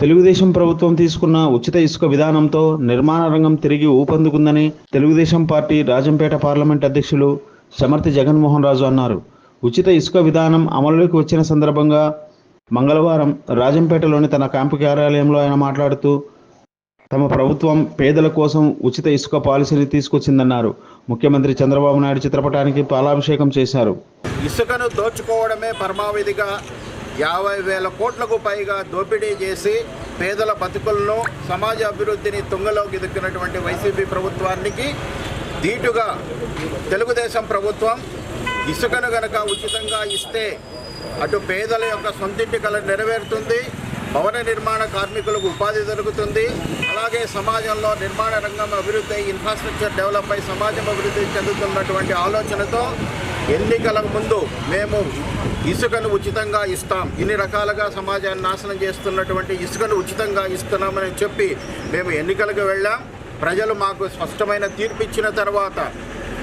తెలుగుదేశం ప్రభుత్వం తీసుకున్న ఉచిత ఇసుక విధానంతో నిర్మాణ రంగం తిరిగి ఊపందుకుందని తెలుగుదేశం పార్టీ రాజంపేట పార్లమెంట్ అధ్యక్షులు సమర్థి జగన్మోహన్ రాజు అన్నారు. ఉచిత ఇసుక విధానం అమలులోకి వచ్చిన సందర్భంగా మంగళవారం రాజంపేటలోని తన క్యాంపు కార్యాలయంలో ఆయన మాట్లాడుతూ తమ ప్రభుత్వం పేదల కోసం ఉచిత ఇసుక పాలసీని తీసుకొచ్చిందన్నారు. ముఖ్యమంత్రి చంద్రబాబు నాయుడు చిత్రపటానికి పాలాభిషేకం చేశారు. ఇసుకను దోచుకోవడమే పరమావిధిగా యాభై వేల కోట్లకు పైగా దోపిడీ చేసి పేదల బతుకులను సమాజ అభివృద్ధిని తుంగలోకి దిక్కినటువంటి వైసీపీ ప్రభుత్వానికి ధీటుగా తెలుగుదేశం ప్రభుత్వం ఇసుకను గనక ఉచితంగా ఇస్తే అటు పేదల యొక్క సొంతింటి కళ నెరవేరుతుంది భవన నిర్మాణ కార్మికులకు ఉపాధి దొరుకుతుంది అలాగే సమాజంలో నిర్మాణ రంగం అభివృద్ధి ఇన్ఫ్రాస్ట్రక్చర్ డెవలప్ అయి సమాజం అభివృద్ధి చెందుతున్నటువంటి ఆలోచనతో ఎన్నికల ముందు మేము ఇసుకను ఉచితంగా ఇస్తాం. ఇన్ని రకాలుగా సమాజాన్ని నాశనం చేస్తున్నటువంటి ఇసుకను ఉచితంగా ఇస్తున్నామని చెప్పి మేము ఎన్నికలకు వెళ్ళాం. ప్రజలు మాకు స్పష్టమైన తీర్పు ఇచ్చిన తర్వాత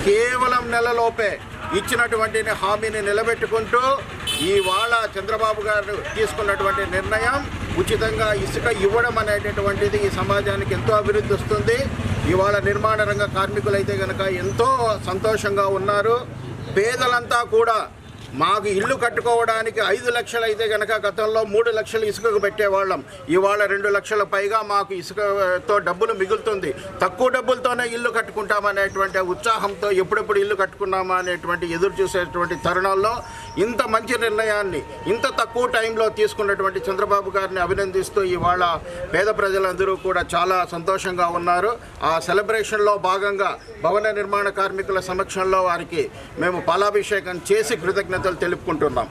కేవలం నెలలోపే ఇచ్చినటువంటి హామీని నిలబెట్టుకుంటూ ఇవాళ చంద్రబాబు గారు తీసుకున్నటువంటి నిర్ణయం ఉచితంగా ఇసుక ఇవ్వడం అనేటటువంటిది ఈ సమాజానికి ఎంతో అభివృద్ధి వస్తుంది. ఇవాళ నిర్మాణ రంగ కార్మికులైతే కనుక ఎంతో సంతోషంగా ఉన్నారు. పేదలంతా కూడా మాకు ఇల్లు కట్టుకోవడానికి ఐదు లక్షలు అయితే కనుక గతంలో మూడు లక్షలు ఇసుకకు పెట్టేవాళ్ళం. ఇవాళ రెండు లక్షల పైగా మాకు ఇసుకతో డబ్బులు మిగులుతుంది. తక్కువ డబ్బులతోనే ఇల్లు కట్టుకుంటామనేటువంటి ఉత్సాహంతో ఎప్పుడెప్పుడు ఇల్లు కట్టుకున్నామా అనేటువంటి ఎదురు చూసేటువంటి తరుణాల్లో ఇంత మంచి నిర్ణయాన్ని ఇంత తక్కువ టైంలో తీసుకున్నటువంటి చంద్రబాబు గారిని అభినందిస్తూ ఇవాళ పేద ప్రజలందరూ కూడా చాలా సంతోషంగా ఉన్నారు. ఆ సెలబ్రేషన్లో భాగంగా భవన నిర్మాణ కార్మికుల సమక్షంలో వారికి మేము పాలాభిషేకం చేసి కృతజ్ఞత కృతజ్ఞతలు తెలుపుకుంటున్నాం.